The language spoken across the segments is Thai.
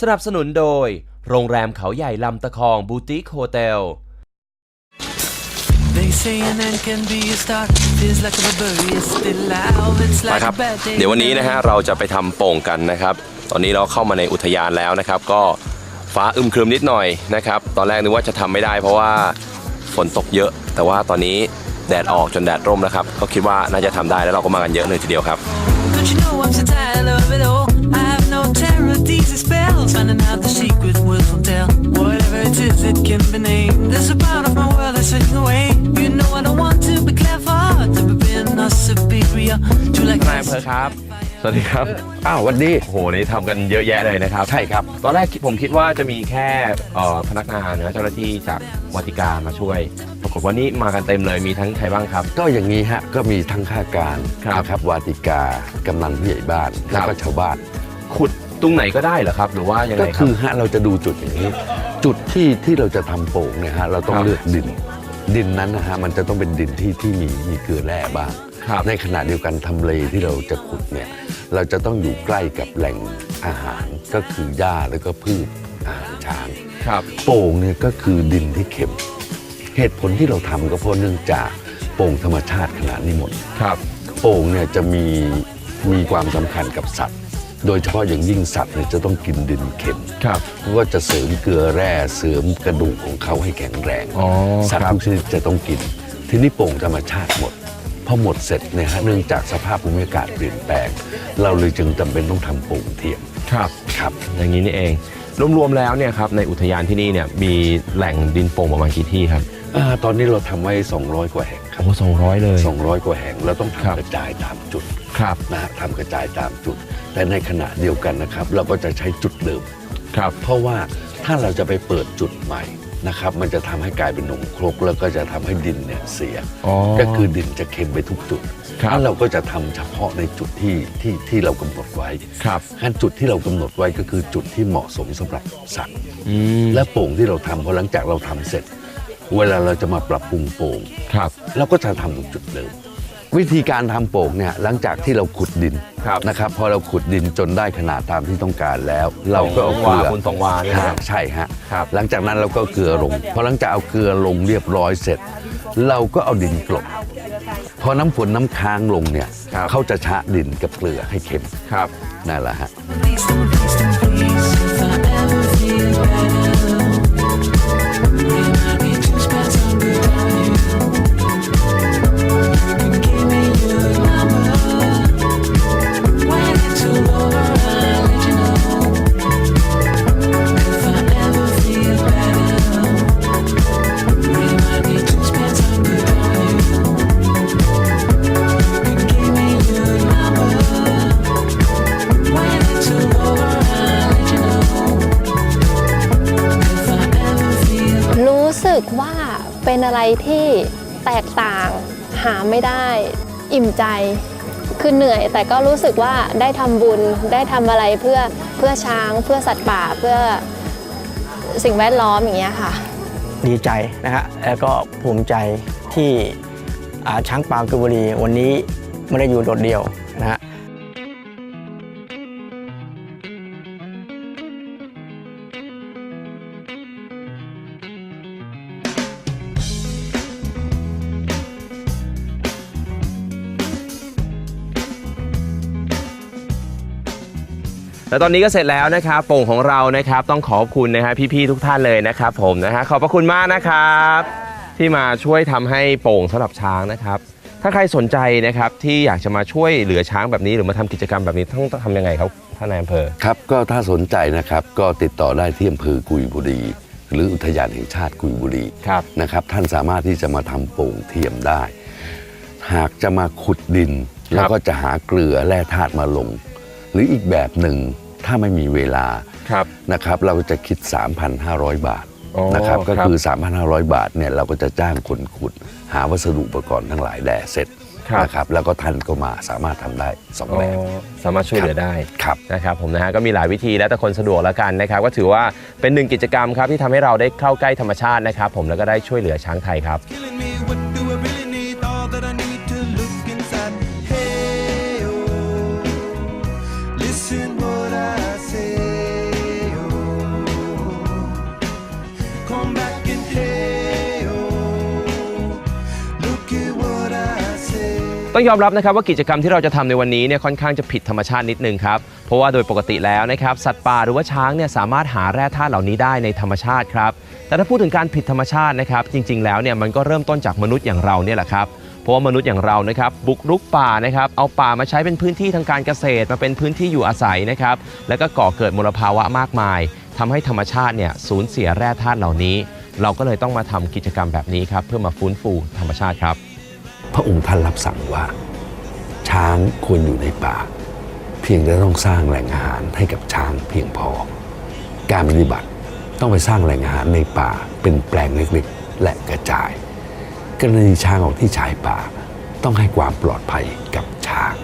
สนับสนุนโดย โรงแรมเขาใหญ่ลำตะคองบูติคโฮเทล They say an end can be a start. Feels like a barbarian still alive. It's ไป like ค a รับ bad day. เดี๋ยววันนี้นะฮะเราจะไปทำโป่งกันนะครับ ตอนนี้เราเข้ามาในอุทยานแล้วนะครับ ก็ฟ้าอึมครึมนิดหน่อยนะครับ ตอนแรกนึกว่าจะทำไม่ได้ เพราะว่าฝนตกเยอะ แต่ว่าตอนนี้แดดออกจนแดดร่มแล้วครับ ก็คิดว่าน่าจะทำได้แล้วเราก็มากันเยอะเลยทีเดียวครับ Don't you know I'm so tired of it all? Finding out the secret words will tell. Whatever it is, it can be named. There's a part of my world that's fading away. You know I don't want to be clever, to be being not superior. To like นายอำเภอครับ สวัสดีครับอ้าววันดี โอ้โหนี่ทำกันเยอะแยะเลยนะครับ ใช่ครับ ตอนแรกผมคิดว่าจะมีแค่เอ่อพนักงานนะเจ้าหน้าที่จากวัติการมาช่วย ปรากฏว่านี่มากันเต็มเลยมีทั้งใครบ้างครับ ก็อย่างนี้ฮะก็มีทั้งข้าการครับนะครับวาติกากำนันผู้ใหญ่บ้านแล้วก็ชาวบ้านขุด ตรงไหนก็ได้เหรอครับ หรือว่ายังไงก็ครัคืบอฮะเราจะดูจุดอย่างนี้ จุดที่ที่เราจะทำโป่งเนี่ยฮะเราต้องครับเลือกดิน ดินนั้นนะฮะมันจะต้องเป็นดินที่ที่มีมีเกลือแร่บ้าง ครับ ในขณะเดียวกันทำเลที่เราจะขุดเนี่ยเราจะต้องอยู่ใกล้กับแหล่งอาหารก็คือหญ้าแล้วก็พืชอาหารช้าง ครับ โป่งเนี่ยก็คือดินที่เค็ม เหตุผลที่เราทำก็เพราะเนื่องจากโป่งธรรมชาติขนาดนี้หมด ครับ โป่งเนี่ยจะมีมีความสำคัญกับสัตว์ โดยเฉพาะอย่างยิ่งสัตว์เนี่ยจะต้องกินดินเค็มครับเพราะว่าจะเสริมเกลือแร่เสริมกระดูกของเขาให้แข็งแรง อ๋อสัตคว์รับ ทุกชนิดจะต้องกิน ทีนี้โป่งธรรมชาติหมดพอหมดเสร็จเนี่ยฮะเนื่องจากสภาพภูมิอากาศเปลี่ยนแปลง เราเลยจึงจำเป็นต้องทำโป่งเทียมครับ ครับ อย่างนี้นี่เอง รวมๆแล้วเนี่ยครับในอุทยานที่นี่เนี่ยมีแหล่งดินโป่งประมาณกี่ที่ครับ อาตอนนี้เราทำไว้ 200 กว่าแห่งครับ โอ้สองร้อยเลย 200 กว่าแห่งเราต้องครับ ทำกระจายตามจุดครับ นะฮะทำกระจายตามจุด แต่ในขณะเดียวกันนะครับ เราก็จะใช้จุดเดิม ครับ เพราะว่าถ้าเราจะไปเปิดจุดใหม่นะครับ มันจะทำให้กลายเป็นหนมครกแล้วก็จะทำให้ดินเนี่ยเสีย อ๋อก็คือดินจะเค็มไปทุกจุดครับ แล้วเราก็จะทำเฉพาะในจุดที่ที่ที่เรากำหนดไว้ครับ ขั้นจุดที่เรากำหนดไว้ก็คือจุดที่เหมาะสมสำหรับสัตว์ อืม และโป่งที่เราทำพอหลังจากเราทำเสร็จ เวลาเราจะมาปรับปรุงโป่งครับ เราก็จะทำตรงจุดเดิม วิธีการทำโป่งเนี่ยหลังจากที่เราขุดดินครับนะครับ พอเราขุดดินจนได้ขนาดตามที่ต้องการแล้ว เราก็เอาสองเกวาลือคูณสองวาเนี่ยนะฮะใช่ฮะครับหลังจากนั้นเราก็เอาเกลือลงพอหลังจากเอาเกลือลงเรียบร้อยเสร็จ เราก็เอาดินกลบพอน้ำฝนน้ำค้างลงเนี่ยครับ เขาจะชะดินกับเกลือให้เค็มครับ นั่นแหละฮะ Please, don't, please, don't, please. เป็นอะไรที่แตกต่างหาไม่ได้อิ่มใจคือเหนื่อย แต่ก็รู้สึกว่าได้ทำบุญได้ทำอะไรเพื่อเพื่อช้างเพื่อสัตว์ป่าเพื่อสิ่งแวดล้อมอย่างเงี้ยค่ะ ดีใจนะฮะแล้วก็ภูมิใจที่ช้างป่ากุบุรี วันนี้ไม่ได้อยู่โดดเดี่ยวนะฮะ และตอนนี้ก็เสร็จแล้วนะครับโป่งของเรานะครับ ต้องขอบคุณนะฮะพี่ๆทุกท่านเลยนะครับ ผมนะฮะขอบพระคุณมากนะครับ ที่มาช่วยทำให้โป่งสำหรับช้างนะครับ ถ้าใครสนใจนะครับที่อยากจะมาช่วยเหลือช้างแบบนี้ หรือมาทำกิจกรรมแบบนี้ต้องทำยังไงครับท่านนายอำเภอ ครับก็ถ้าสนใจนะครับก็ติดต่อได้ที่อำเภอกุยบุรี หรืออุทยานแห่งชาติกุยบุรี ครับ นะครับท่านสามารถที่จะมาทำโป่งเทียมได้ หากจะมาขุดดิน แล้วก็จะหาเกลือแร่ธาตุมาลง หรืออีกแบบหนึ่ง ถ้าไม่มีเวลาครับนะครับเราจะคิด 3,500 บาทอ๋อนะครับก็ครับคือ 3,500 บาทเนี่ยเราก็จะจ้างคนขุด หาวัสดุอุปกรณ์ทั้งหลายแด่เสร็จครับนะครับแล้วก็ท่านก็มาสามารถทำได้สองอ๋อแบบสามารถช่วยเหลือได้ครับนะครับผมนะฮะก็มีหลายวิธีแล้วแต่คนสะดวกแล้วกันนะครับก็ถือว่าเป็นหนึ่งกิจกรรมครับที่ทำให้เราได้เข้าใกล้ธรรมชาตินะครับ ผมแล้วก็ได้ช่วยเหลือช้างไทยครับ ต้องยอมรับนะครับว่ากิจกรรมที่เราจะทำในวันนี้เนี่ยค่อนข้างจะผิดธรรมชาตินิดนึงครับ เพราะว่าโดยปกติแล้วนะครับสัตว์ป่าหรือว่าช้างเนี่ยสามารถหาแร่ธาตุเหล่านี้ได้ในธรรมชาติครับ แต่ถ้าพูดถึงการผิดธรรมชาตินะครับจริง ๆ แล้วเนี่ยมันก็เริ่มต้นจากมนุษย์อย่างเราเนี่ยแหละครับเพราะว่ามนุษย์อย่างเรานะครับบุกรุกป่านะครับเอาป่ามาใช้เป็นพื้นที่ทางการเกษตร มาเป็นพื้นที่อยู่อาศัยนะครับแล้วก็ก่อเกิดมลภาวะมากมายทำให้ธรรมชาติเนี่ยสูญเสียแร่ธาตุเหล่านี้ เราก็เลยต้องมาทำกิจกรรมแบบนี้ครับเพื่อมาฟื้นฟูธรรมชาติครับ พระองค์ท่านรับสั่งว่า ช้างควรอยู่ในป่า เพียงแต่ต้องสร้างแหล่งอาหารให้กับช้างเพียงพอ การปฏิบัติต้องไปสร้างแหล่งอาหารในป่าเป็นแปลงเล็กๆ และกระจาย กรณีช้างออกที่ชายป่าต้องให้ความปลอดภัยกับช้าง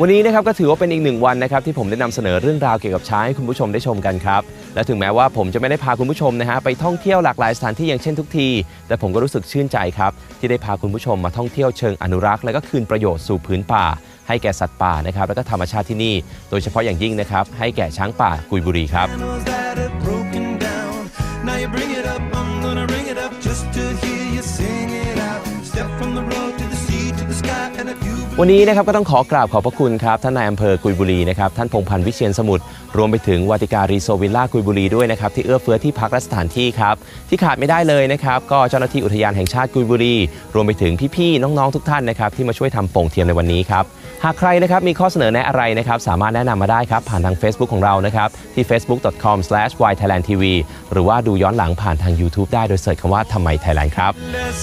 วันนี้นะครับก็ถือว่าเป็นอีกหนึ่งวันนะครับที่ผมได้นำเสนอเรื่องราวเกี่ยวกับช้างให้คุณผู้ชมได้ชมกันครับและถึงแม้ว่าผมจะไม่ได้พาคุณผู้ชมนะฮะไปท่องเที่ยวหลากหลายสถานที่อย่างเช่นทุกที แต่ผมก็รู้สึกชื่นใจครับที่ได้พาคุณผู้ชมมาท่องเที่ยวเชิงอนุรักษ์และก็คืนประโยชน์สู่พื้นป่า ให้แก่สัตว์ป่านะครับและก็ธรรมชาติที่นี่ โดยเฉพาะอย่างยิ่งนะครับให้แก่ช้างป่ากุยบุรีครับ วันนี้นะครับก็ต้องขอกราบขอบพระคุณครับท่านนายอำเภอกุยบุรีนะครับท่านพงพันธ์วิเชียนสมุทรรวมไปถึงวาติการีโซวิลล่ากุยบุรีด้วยนะครับที่เอื้อเฟื้อที่พักและสถานที่ครับที่ขาดไม่ได้เลยนะครับก็เจ้าหน้าที่อุทยานแห่งชาติกุยบุรี รวมไปถึงพี่ๆน้องๆทุกท่านนะครับที่มาช่วยทำโป่งเทียมในวันนี้ครับหากใครนะครับมีข้อเสนอแนะอะไรนะครับสามารถแนะนำมาได้ครับผ่านทาง Facebook ของเรานะครับที่ facebook.com/ythailandtv หรือว่าดูย้อนหลังผ่านทาง YouTube ได้โดยเสิร์ชคำว่าทำไมไทยแลนด์ครับ less